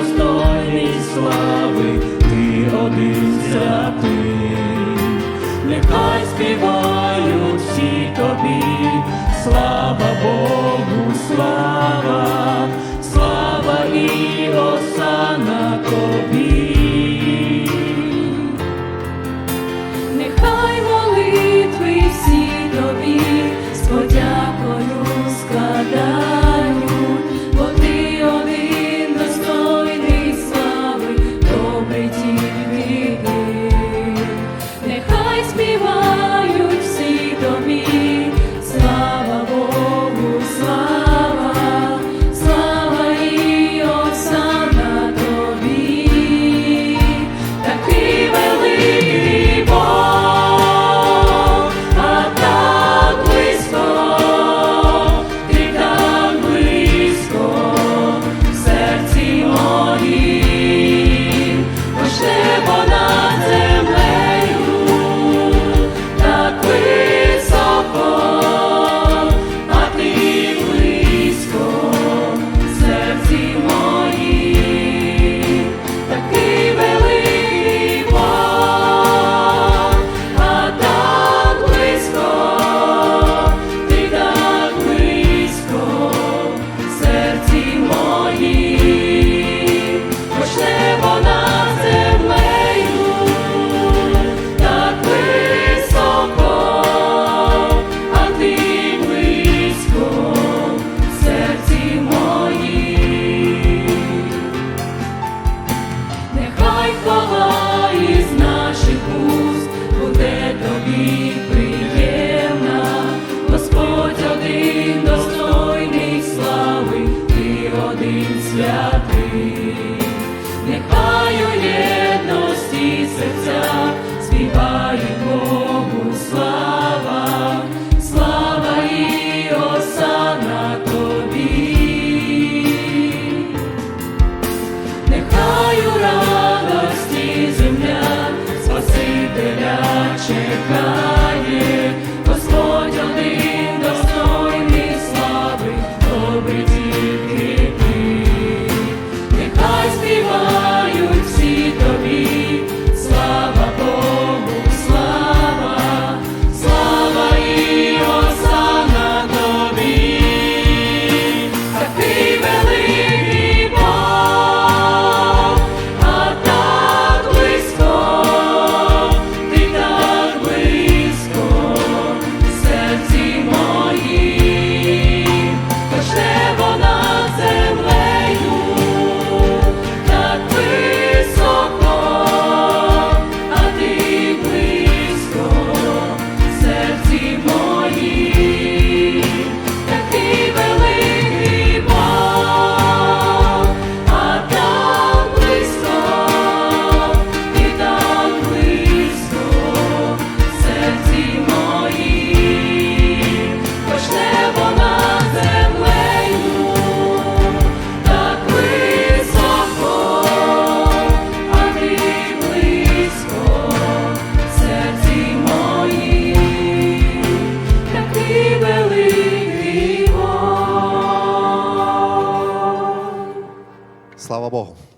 достойний слави, ти один святий, нехай співають всі тобі, слава Богу, слава, слава і осана тобі. Великий Бог. Слава Богу.